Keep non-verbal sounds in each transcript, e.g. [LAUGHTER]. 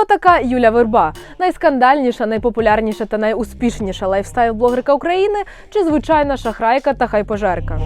Хто така Юля Верба? Найскандальніша, найпопулярніша та найуспішніша лайфстайл-блогерка України чи звичайна шахрайка та хайпожерка?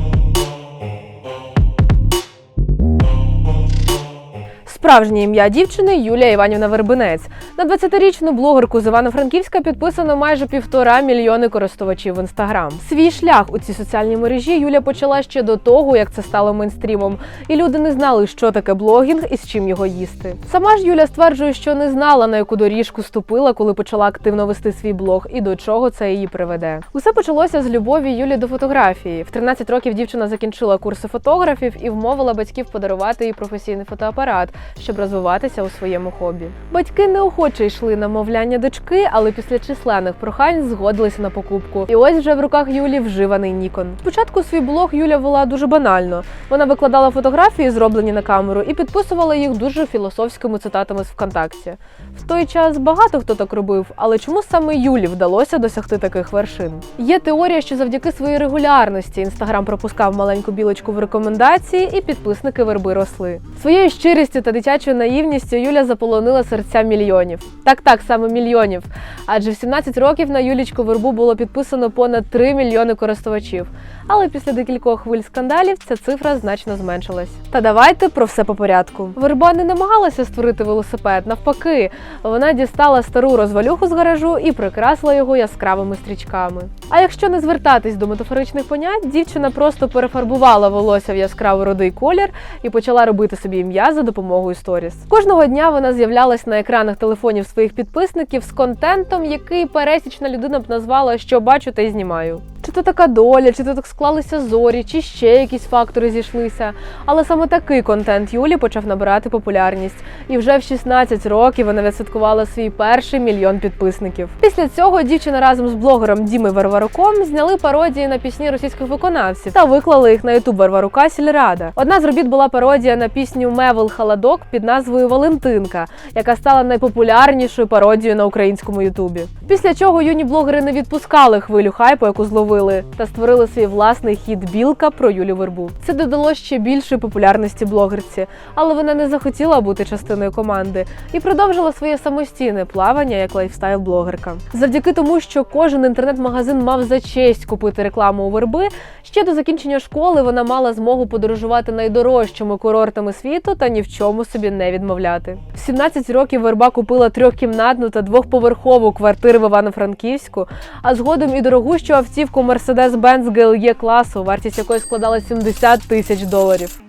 Справжнє ім'я дівчини Юлія Іванівна Вербинець. На 20-річну блогерку з Івано-Франківська підписано майже півтора мільйони користувачів в інстаграм. Свій шлях у цій соціальній мережі Юля почала ще до того, як це стало мейнстрімом, і люди не знали, що таке блогінг і з чим його їсти. Сама ж Юля стверджує, що не знала на яку доріжку ступила, коли почала активно вести свій блог, і до чого це її приведе. Усе почалося з любові Юлі до фотографії. В 13 років дівчина закінчила курси фотографів і вмовила батьків подарувати їй професійний фотоапарат, щоб розвиватися у своєму хобі. Батьки неохоче йшли на мовляння дочки, але після численних прохань згодилися на покупку. І ось вже в руках Юлі вживаний Нікон. Спочатку свій блог Юля вела дуже банально. Вона викладала фотографії, зроблені на камеру, і підписувала їх дуже філософськими цитатами з ВКонтакті. В той час багато хто так робив, але чому саме Юлі вдалося досягти таких вершин? Є теорія, що завдяки своїй регулярності інстаграм пропускав маленьку білочку в рекомендації, і підписники верби росли. Своєю щирістю та дитячою наївністю Юля заполонила серця мільйонів. Так, так, саме мільйонів. Адже в 17 років на Юлічку вербу було підписано понад 3 мільйони користувачів. Але після декількох хвиль скандалів ця цифра значно зменшилась. Та давайте про все по порядку. Верба не намагалася створити велосипед. Навпаки, вона дістала стару розвалюху з гаражу і прикрасила його яскравими стрічками. А якщо не звертатись до метафоричних понять, дівчина просто перефарбувала волосся в яскравий рудий колір і почала робити собі ім'я за допомогою сторіс. Кожного дня вона з'являлась на екранах телефонів своїх підписників з контентом, який пересічна людина б назвала, що бачу та й знімаю. Чи то така доля, чи то так склалися зорі, чи ще якісь фактори зійшлися. Але саме такий контент Юлі почав набирати популярність. І вже в 16 років вона відсвяткувала свій перший мільйон підписників. Після цього дівчина разом з блогером Дімою Варваруком зняли пародії на пісні російських виконавців та виклали їх на ютуб Варварука Сільрада. Одна з робіт була пародія на пісню Мевел Халадок під назвою Валентинка, яка стала найпопулярнішою пародією на українському ютубі. Після чого юні блогери не відпускали хвилю хайпу, яку зловили, та створили свій власний хіт Білка про Юлю Вербу. Це додало ще більшої популярності блогерці, але вона не захотіла бути частиною команди і продовжила своє самостійне плавання як лайфстайл-блогерка. Завдяки тому, що кожен інтернет-магазин мав за честь купити рекламу у верби. Ще до закінчення школи вона мала змогу подорожувати найдорожчими курортами світу та ні в чому собі не відмовляти. В 17 років верба купила трьохкімнатну та двохповерхову квартиру в Івано-Франківську, а згодом і дорогущу автівку Mercedes-Benz GLE класу, вартість якої складала 70 тисяч доларів.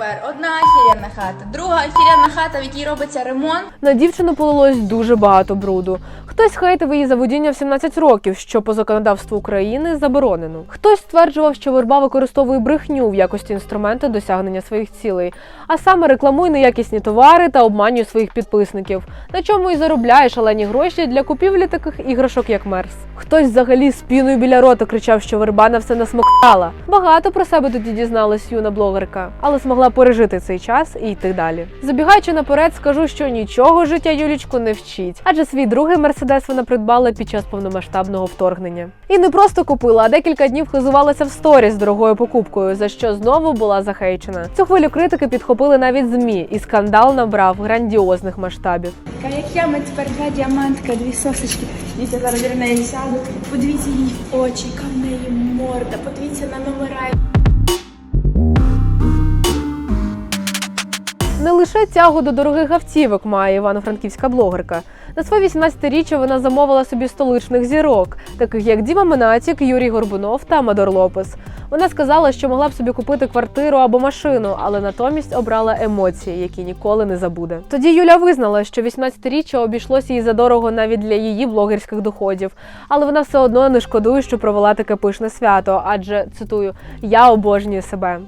Тепер одна ахіряна хата, друга ахіряна хата, в якій робиться ремонт. На дівчину полилось дуже багато бруду. Хтось хейтив її за водіння в 17 років, що по законодавству України заборонено. Хтось стверджував, що верба використовує брехню в якості інструменту досягнення своїх цілей, а саме рекламує неякісні товари та обманює своїх підписників, на чому і заробляє шалені гроші для купівлі таких іграшок, як Мерс. Хтось взагалі з піною біля рота кричав, що верба на все насмоктала. Багато про себе тоді дізналась юна блогерка, але змогла пережити цей час і йти далі. Забігаючи наперед, скажу, що нічого життя Юлічку не вчить, адже свій другий мерседес вона придбала під час повномасштабного вторгнення. І не просто купила, а декілька днів хизувалася в сторі з дорогою покупкою, за що знову була захейчена. Цю хвилю критики підхопили навіть змі, і скандал набрав грандіозних масштабів. Як я, ми тепер два діамантка, дві сосочки. Дивіться, зараз я сяду. Подивіться їй очі, яка в неї морда, подивіться на номера. Лише тягу до дорогих автівок має івано-франківська блогерка. На своє 18-річчя вона замовила собі столичних зірок, таких як Діма Минатік, Юрій Горбунов та Амадор Лопес. Вона сказала, що могла б собі купити квартиру або машину, але натомість обрала емоції, які ніколи не забуде. Тоді Юля визнала, що 18-річчя обійшлося їй задорого навіть для її блогерських доходів, але вона все одно не шкодує, що провела таке пишне свято, адже цитую: я обожнюю себе.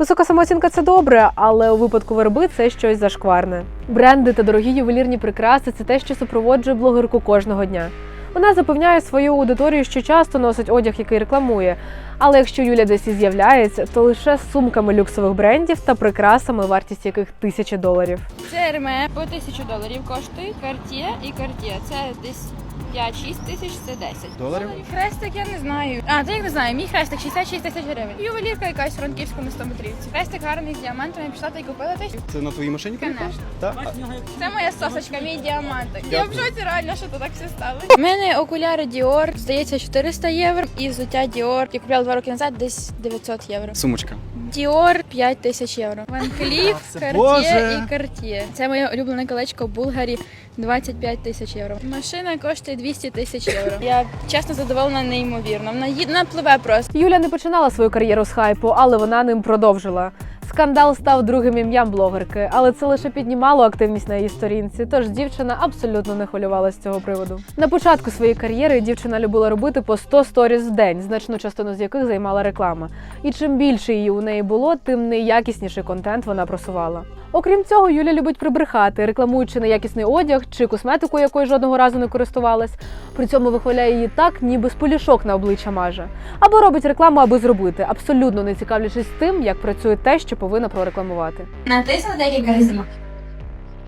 Висока самооцінка це добре, але у випадку верби це щось зашкварне. Бренди та дорогі ювелірні прикраси це те, що супроводжує блогерку кожного дня. Вона запевняє свою аудиторію, що часто носить одяг, який рекламує. Але якщо Юля десь і з'являється, то лише з сумками люксових брендів та прикрасами, вартість яких тисячі доларів. Це Ерме по тисячу доларів коштує Cartier і Cartier. Це десь 5-6 тисяч це 10. Доларів? Хрестик я не знаю. А, то як не знаю, мій хрестик 66 тисяч гривень. Ювелірка якась в Франківському 100 метрівці. Хрестик гарний з діамантами, пішла та й купила ти. Це на твоїй машині? Конечно. Так. Це моя сосочка, мій діамантик. Я в шоці реально, що то так все стало. У мене окуляри Dior, здається, 400 євро. І взуття Dior, я купляла два роки назад, десь 900 євро. Сумочка. Dior 5 тисяч євро. Ван [LAUGHS] Кліф, Це Cartier Боже! і Cartier. Це моє улюблене колечко в Булгарі. 25 тисяч євро. Машина коштує 200 тисяч євро. Я чесно задоволена неймовірно. Вона ї- вона пливе просто. Юля не починала свою кар'єру з хайпу, але вона ним продовжила. Скандал став другим ім'ям блогерки, але це лише піднімало активність на її сторінці. Тож дівчина абсолютно не хвилювалася з цього приводу. На початку своєї кар'єри дівчина любила робити по 100 сторіз в день, значну частину з яких займала реклама. І чим більше її у неї було, тим неякісніший контент вона просувала. Окрім цього, Юля любить прибрехати, рекламуючи неякісний одяг чи косметику, якою жодного разу не користувалась. При цьому вихваляє її так, ніби з полішок на обличчя маже. Або робить рекламу, аби зробити, абсолютно не цікавлячись тим, як працює те, що повинна прорекламувати. Натиснули декілька разів.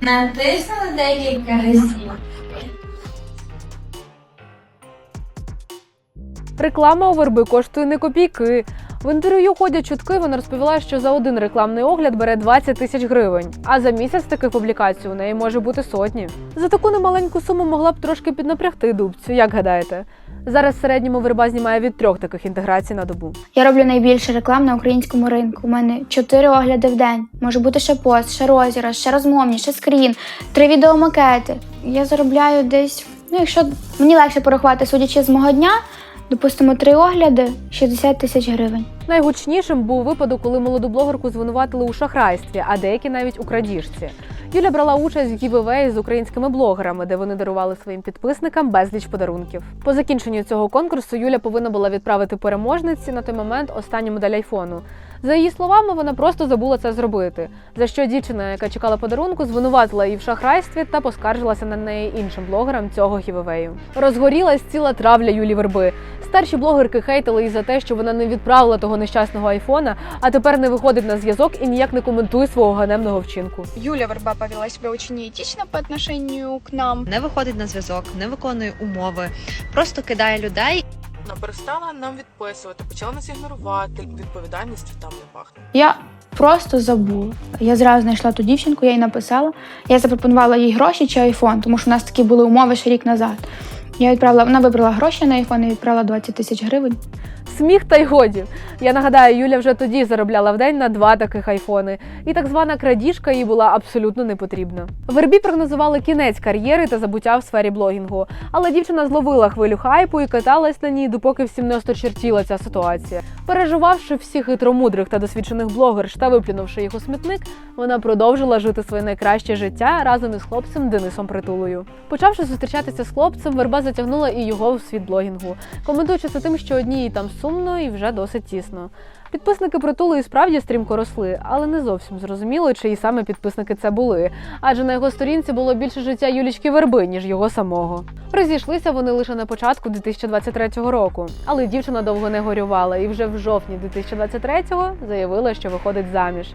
Натиснули декілька разів. Реклама у верби коштує не копійки. В інтерв'ю ходять чутки. Вона розповіла, що за один рекламний огляд бере 20 тисяч гривень. А за місяць таких публікацій у неї може бути сотні. За таку немаленьку суму могла б трошки піднапрягти дубцю, як гадаєте? Зараз в середньому верба знімає від трьох таких інтеграцій на добу. Я роблю найбільше реклам на українському ринку. У мене чотири огляди в день. Може бути ще пост, ще розіграш, ще розмовні, ще скрін, три відеомакети. Я заробляю десь, ну якщо мені легше порахувати, судячи з мого дня, допустимо, три огляди 60 тисяч гривень. Найгучнішим був випадок, коли молоду блогерку звинуватили у шахрайстві, а деякі навіть у крадіжці. Юля брала участь в гівевеї з українськими блогерами, де вони дарували своїм підписникам безліч подарунків. По закінченню цього конкурсу Юля повинна була відправити переможниці на той момент останню модель айфону. За її словами, вона просто забула це зробити. За що дівчина, яка чекала подарунку, звинуватила її в шахрайстві та поскаржилася на неї іншим блогерам цього гівевею. Розгорілась ціла травля Юлі Верби. Старші блогерки хейтили її за те, що вона не відправила того нещасного айфона, а тепер не виходить на зв'язок і ніяк не коментує свого ганебного вчинку. Юля Верба повела себя очень неэтично по отношению к нам. не виходить на зв'язок, не виконує умови, просто кидає людей перестала нам відписувати, почала нас ігнорувати. Відповідальністю там не пахне. Я просто забула. Я зразу знайшла ту дівчинку, я їй написала. Я запропонувала їй гроші чи айфон, тому що у нас такі були умови ще рік назад. Я відправила, вона вибрала гроші на айфон і відправила 20 тисяч гривень. Сміх та й годі. Я нагадаю, Юля вже тоді заробляла в день на два таких айфони, і так звана крадіжка їй була абсолютно не потрібна. Вербі прогнозували кінець кар'єри та забуття в сфері блогінгу, але дівчина зловила хвилю хайпу і каталась на ній, допоки всім не осточертіла ця ситуація. Переживавши всіх хитромудрих та досвідчених блогерш та виплюнувши їх у смітник, вона продовжила жити своє найкраще життя разом із хлопцем Денисом Притулою. Почавши зустрічатися з хлопцем, верба затягнула і його в світ блогінгу, коментуючи це тим, що одній там сумно і вже досить тісно. Підписники притули і справді стрімко росли, але не зовсім зрозуміло, чиї саме підписники це були. Адже на його сторінці було більше життя Юлічки Верби, ніж його самого. Розійшлися вони лише на початку 2023 року. Але дівчина довго не горювала і вже в жовтні 2023-го заявила, що виходить заміж.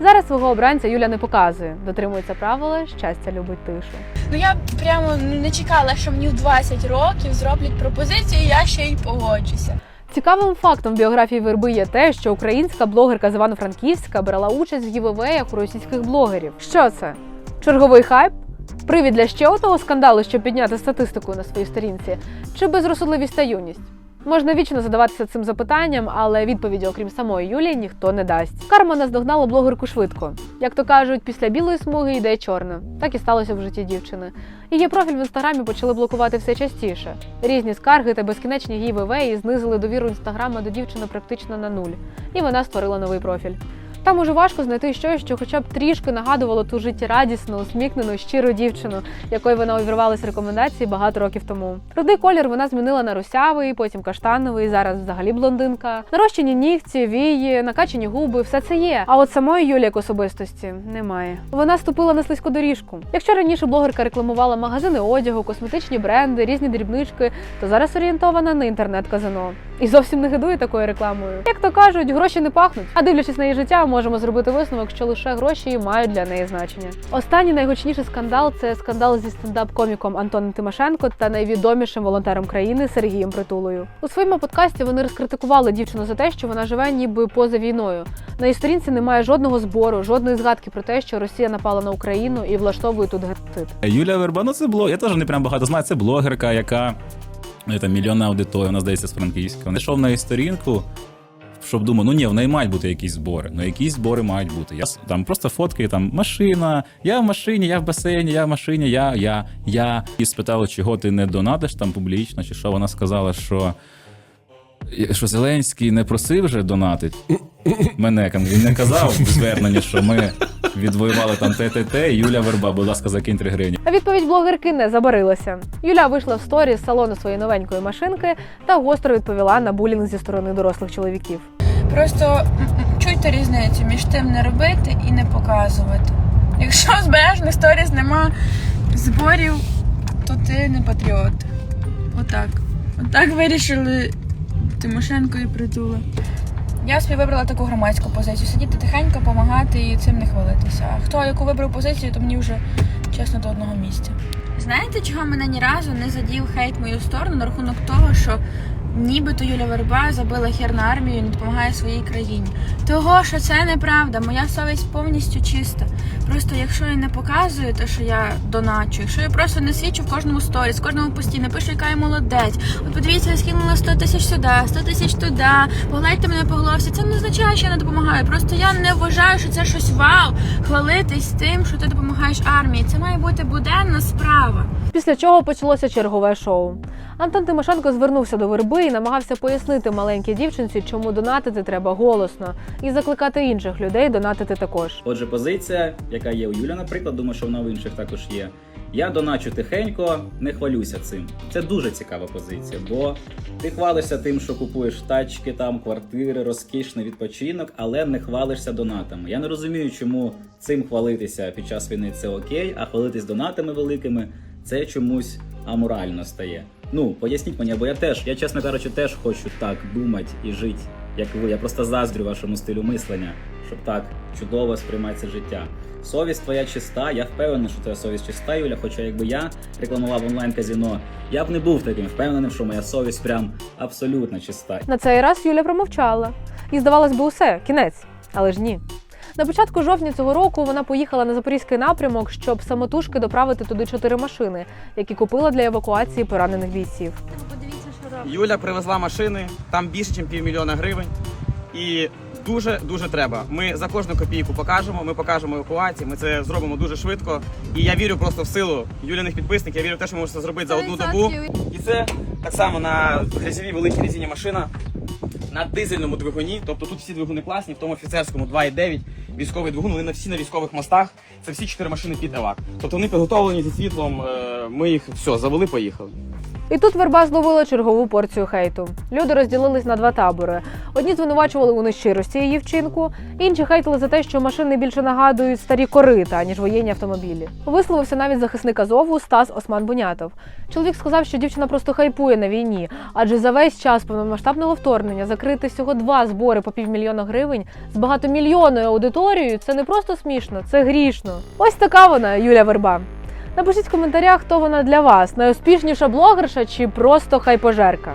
Зараз свого обранця Юля не показує, дотримується правила щастя любить тишу. Ну я прямо не чекала, що мені в 20 років зроблять пропозицію, і я ще й погоджуся. Цікавим фактом біографії Верби є те, що українська блогерка з Івано-Франківська брала участь в гівевеях у російських блогерів. Що це? Черговий хайп? Привід для ще одного скандалу, щоб підняти статистику на своїй сторінці, чи безрозсудливість та юність? Можна вічно задаватися цим запитанням, але відповіді, окрім самої Юлії, ніхто не дасть. Карма наздогнала блогерку швидко. Як то кажуть, після білої смуги йде чорна. Так і сталося в житті дівчини. Її профіль в інстаграмі почали блокувати все частіше. Різні скарги та безкінечні гівевеї знизили довіру інстаграма до дівчини практично на нуль. І вона створила новий профіль. Там уже важко знайти щось, що хоча б трішки нагадувало ту життєрадісну, усміхнену, щиру дівчину, якою вона увірвалась рекомендації багато років тому. Рудий колір вона змінила на русявий, потім каштановий, зараз взагалі блондинка. Нарощені нігті, вії, накачані губи, все це є. А от самої Юлі як особистості немає. Вона ступила на слизьку доріжку. Якщо раніше блогерка рекламувала магазини одягу, косметичні бренди, різні дрібнички, то зараз орієнтована на інтернет-казино. І зовсім не гидує такою рекламою. Як то кажуть, гроші не пахнуть. А дивлячись на її життя, можемо зробити висновок, що лише гроші мають для неї значення. Останній найгучніший скандал це скандал зі стендап-коміком Антоном Тимошенко та найвідомішим волонтером країни Сергієм Притулою. У своєму подкасті вони розкритикували дівчину за те, що вона живе ніби поза війною. На її сторінці немає жодного збору, жодної згадки про те, що Росія напала на Україну і влаштовує тут геноцид. Юлія Верба, ну це блог. Я теж не прям багато знаю. Це блогерка, яка ну, там мільйонна аудиторія, вона здається з Франківська. Вона йшов на її сторінку, щоб думав, ну ні, в неї мають бути якісь збори. Ну якісь збори мають бути. Я там просто фотки, там машина, я в машині, я в басейні, я в машині, я, я, я. І спитали, чого ти не донатиш там публічно, чи що вона сказала, що. Що Зеленський не просив вже донатить мене, він не казав в зверненні, що ми відвоювали там ТТТ, Юля Верба, будь ласка, закинь 3 гривні. А відповідь блогерки не забарилася. Юля вийшла в сторі з салону своєї новенької машинки та гостро відповіла на булінг зі сторони дорослих чоловіків. Просто чуйте різницю між тим не робити і не показувати. Якщо [LAUGHS] збережних сторіс нема зборів, то ти не патріот. Отак. Отак вирішили Тимошенко і притула. Я собі вибрала таку громадську позицію. Сидіти тихенько, допомагати і цим не хвалитися. А хто яку вибрав позицію, то мені вже чесно до одного місця. Знаєте, чого мене ні разу не задів хейт мою сторону на рахунок того, що нібито Юля Верба забила хер на армію і не допомагає своїй країні. Того, що це неправда, моя совість повністю чиста. Просто якщо я не показую те, що я доначу, якщо я просто не свідчу в кожному сторіс, в кожному пості, не пишу, яка я молодець. От подивіться, я скинула 100 тисяч сюди, 100 тисяч туди, погладьте мене по головці. Це не означає, що я не допомагаю. Просто я не вважаю, що це щось вау. Хвалитись тим, що ти допомагаєш армії. Це має бути буденна справа. Після чого почалося чергове шоу. Антон Тимошенко звернувся до верби і намагався пояснити маленькій дівчинці, чому донатити треба голосно, і закликати інших людей донатити також. Отже, позиція, яка є у Юля, наприклад, думаю, що вона в інших також є. Я доначу тихенько, не хвалюся цим. Це дуже цікава позиція, бо ти хвалишся тим, що купуєш тачки, там квартири, розкішний відпочинок, але не хвалишся донатами. Я не розумію, чому цим хвалитися під час війни це окей, а хвалитись донатами великими це чомусь аморально стає. Ну, поясніть мені, бо я теж, я чесно кажучи, теж хочу так думати і жити, як ви. Я просто заздрю вашому стилю мислення, щоб так чудово сприймати це життя. Совість твоя чиста, я впевнений, що твоя совість чиста, Юля. Хоча якби я рекламував онлайн казіно, я б не був таким впевненим, що моя совість прям абсолютно чиста. На цей раз Юля промовчала. І здавалось би, усе, кінець. Але ж ні. На початку жовтня цього року вона поїхала на запорізький напрямок, щоб самотужки доправити туди чотири машини, які купила для евакуації поранених бійців. Юля привезла машини, там більше, ніж півмільйона гривень. І дуже дуже треба. Ми за кожну копійку покажемо. Ми покажемо евакуації. Ми це зробимо дуже швидко. І я вірю просто в силу юляних підписників. Я вірю в те, що ми можемо це зробити за одну добу. І це так само на грязьовій великій резині машина на дизельному двигуні. Тобто тут всі двигуни класні, в тому офіцерському 2,9 військовий двигун. Вони на всі на військових мостах. Це всі чотири машини під ЕВАК. Тобто вони підготовлені зі світлом. Ми їх все завели, поїхали. І тут верба зловила чергову порцію хейту. Люди розділились на два табори. Одні звинувачували у нещирості її вчинку, інші хейтили за те, що машини більше нагадують старі корита, ніж воєнні автомобілі. Висловився навіть захисник Азову Стас Осман Бунятов. Чоловік сказав, що дівчина просто хайпує на війні, адже за весь час повномасштабного вторгнення закрити всього два збори по півмільйона гривень з багатомільйонною аудиторією це не просто смішно, це грішно. Ось така вона, Юля Верба. Напишіть в коментарях, хто вона для вас: найуспішніша блогерша чи просто хайпожерка.